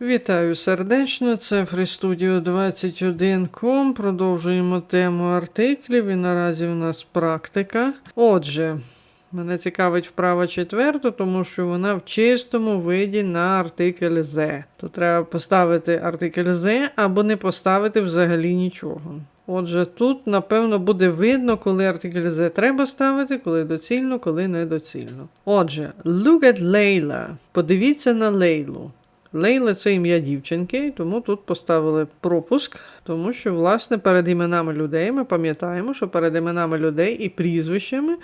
Вітаю сердечно, це FreeStudio 21.com. Продовжуємо тему артиклів і наразі в нас практика. Отже, мене цікавить вправа четверта, тому що вона в чистому виді на артикль «the». То треба поставити артикль «the» або не поставити взагалі нічого. Отже, тут, напевно, буде видно, коли артикль «the» треба ставити, коли доцільно, коли недоцільно. Отже, look at Layla. Подивіться на Лейлу. Лейла це ім'я дівчинки, тому тут поставили пропуск, тому що, власне, перед іменами людей ми пам'ятаємо, що перед іменами людей і прізвищами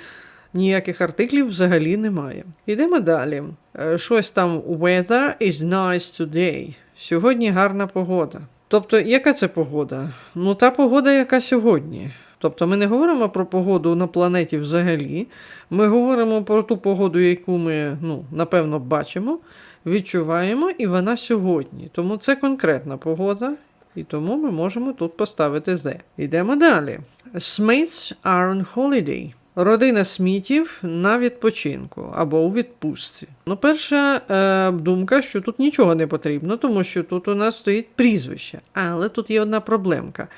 ніяких артиклів взагалі немає. Йдемо далі. Е, Щось там weather is nice today. Сьогодні гарна погода. Тобто, яка це погода? Ну, та погода, яка сьогодні. Тобто ми не говоримо про погоду на планеті взагалі. Ми говоримо про ту погоду, яку ми, ну, напевно, бачимо, відчуваємо, і вона сьогодні. Тому це конкретна погода, і тому ми можемо тут поставити «the». Йдемо далі. Smiths are on holiday. Родина Смітів на відпочинку або у відпустці. Ну, перша е, думка, що тут нічого не потрібно, тому що тут у нас стоїть прізвище. Але тут є одна проблемка.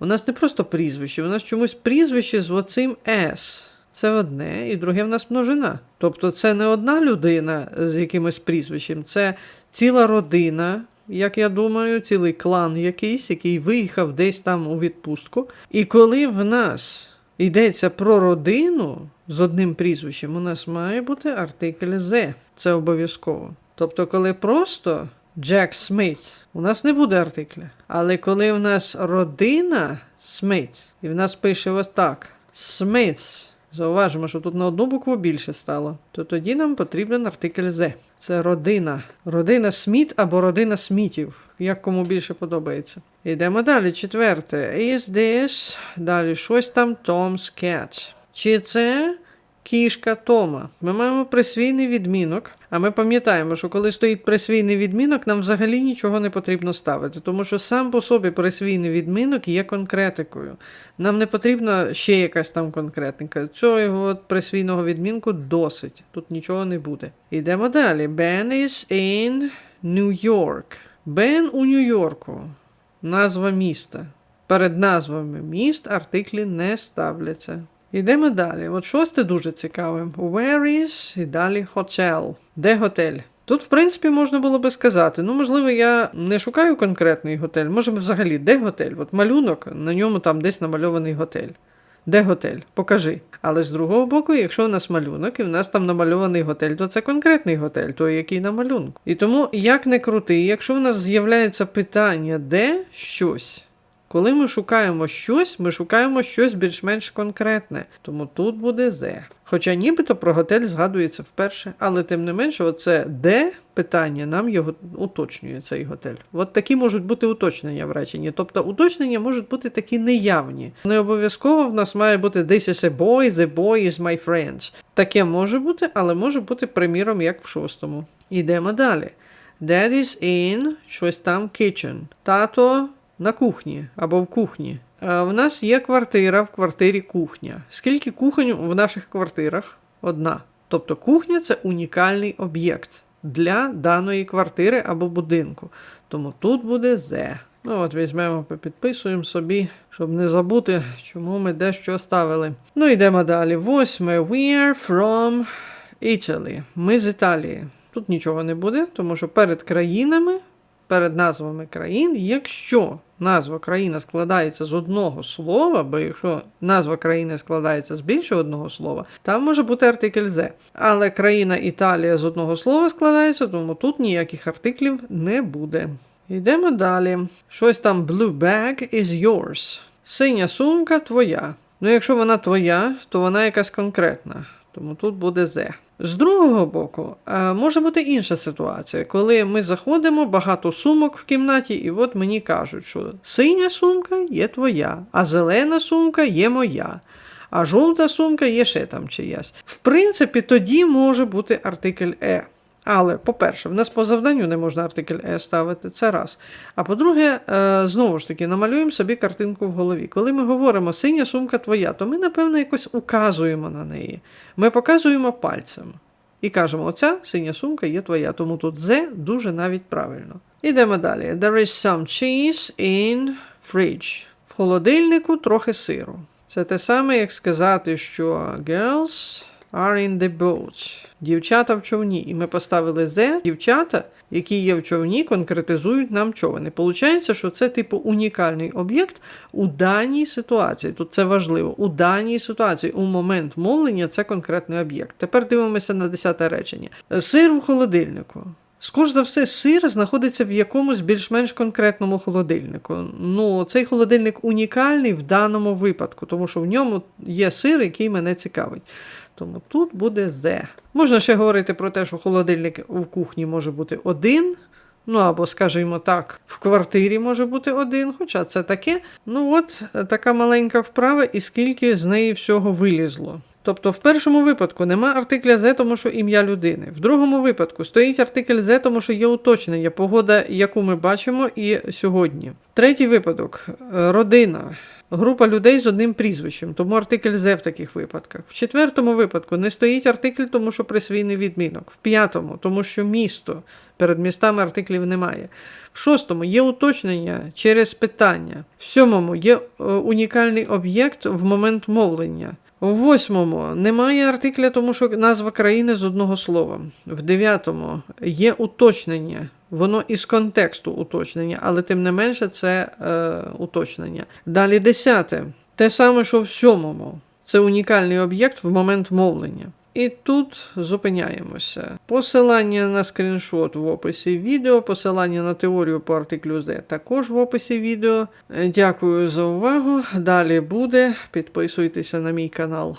У нас не просто прізвище, у нас чомусь прізвище з оцим S. Це одне, і друге в нас множина. Тобто це не одна людина з якимось прізвищем, це ціла родина, як я думаю, цілий клан якийсь, який виїхав десь там у відпустку. І коли в нас йдеться про родину з одним прізвищем, у нас має бути артикль «the». Це обов'язково. Тобто, коли просто Джек Смит, у нас не буде артикля. Але коли в нас родина Смит, і в нас пише ось так: Смитс. Зауважимо, що тут на одну букву більше стало, то тоді нам потрібен артикль «the». Це родина. Родина Сміт або родина Смітів, як кому більше подобається. Йдемо далі. Четверте. Is this? Далі щось там Tom's cat. Чи це кішка Тома? Ми маємо присвійний відмінок, а ми пам'ятаємо, що коли стоїть присвійний відмінок, нам взагалі нічого не потрібно ставити, тому що сам по собі присвійний відмінок є конкретикою. Нам не потрібна ще якась там конкретника. Цього присвійного відмінку досить. Тут нічого не буде. Йдемо далі. Ben is in New York. Бен у Нью-Йорку. Назва міста. Перед назвами міст артиклі не ставляться. Йдемо далі. От шосте дуже цікаве. Where is і далі hotel. Де готель? Тут, в принципі, можна було би сказати, ну, можливо, я не шукаю конкретний готель, може, взагалі, де готель? От малюнок, на ньому там десь намальований готель. Де готель? Покажи. Але з другого боку, якщо у нас малюнок і в нас там намальований готель, то це конкретний готель, той, який на малюнку. І тому, як не крути, якщо в нас з'являється питання, де щось, коли ми шукаємо щось, ми шукаємо щось більш-менш конкретне. Тому тут буде «the». Хоча нібито про готель згадується вперше, але тим не менше, оце де питання нам його уточнює цей готель. От такі можуть бути уточнення в реченні. Тобто уточнення можуть бути такі неявні. Не обов'язково в нас має бути This is a boy, the boy is my friend. Таке може бути, але може бути приміром, як в шостому. Йдемо далі. Dad is in щось там kitchen. Тато на кухні або в кухні. Е, В нас є квартира, в квартирі кухня. Скільки кухонь в наших квартирах? Одна. Тобто кухня це унікальний об'єкт для даної квартири або будинку. Тому тут буде «the». Ну от візьмемо, підписуємо собі, щоб не забути, чому ми дещо ставили. Ну йдемо далі. Восьме. We are from Italy. Ми з Італії. Тут нічого не буде, тому що перед країнами перед назвами країн, якщо назва країни складається з одного слова, бо якщо назва країни складається з більше одного слова, там може бути артикль «the». Але країна Італія з одного слова складається, тому тут ніяких артиклів не буде. Йдемо далі. Щось там blue bag is yours. Синя сумка твоя. Ну, якщо вона твоя, то вона якась конкретна. Тому тут буде З. З другого боку, е, може бути інша ситуація, коли ми заходимо, багато сумок в кімнаті, і от мені кажуть, що синя сумка є твоя, а зелена сумка є моя, а жовта сумка є ще там чиясь. В принципі, тоді може бути артикль Е. Але, по-перше, в нас по завданню не можна артикль Е ставити, це раз. А по-друге, е, знову ж таки, намалюємо собі картинку в голові. Коли ми говоримо синя сумка твоя, то ми, напевно, якось указуємо на неї. Ми показуємо пальцем і кажемо: оця синя сумка є твоя, тому тут «зе» дуже навіть правильно. Ідемо далі. There is some cheese in fridge. В холодильнику трохи сиру. Це те саме, як сказати, що girls are in the boat. Дівчата в човні. І ми поставили the. Дівчата, які є в човні, конкретизують нам човен. І Получається, що це типу унікальний об'єкт у даній ситуації. Тут це важливо. У даній ситуації, у момент мовлення, це конкретний об'єкт. Тепер дивимося на десяте речення. Сир в холодильнику. Скоріш за все, сир знаходиться в якомусь більш-менш конкретному холодильнику. Ну, цей холодильник унікальний в даному випадку, тому що в ньому є сир, який мене цікавить. Тому тут буде «the». Можна ще говорити про те, що холодильник в кухні може бути один. Ну або, скажімо так, в квартирі може бути один, хоча це таке. Ну от е, така маленька вправа, і скільки з неї всього вилізло. Тобто, в першому випадку нема артикля «the», тому що ім'я людини. В другому випадку стоїть артикль «the», тому що є уточнення, погода, яку ми бачимо і сьогодні. Третій випадок е, родина. Група людей з одним прізвищем, тому артикль «the» в таких випадках. В четвертому випадку не стоїть артикль, тому що присвійний відмінок. В п'ятому, тому що місто. Перед містами артиклів немає. В шостому є уточнення через питання. В сьомому є е, унікальний об'єкт в момент мовлення. В восьмому немає артикля, тому що назва країни з одного слова. В дев'ятому є уточнення. Воно із контексту уточнення, але тим не менше це е, уточнення. Далі десяте. Те саме, що в сьомому. Це унікальний об'єкт в момент мовлення. І тут зупиняємося. Посилання на скріншот в описі відео, посилання на теорію по артиклю Д також в описі відео. Дякую за увагу. Далі буде. Підписуйтеся на мій канал.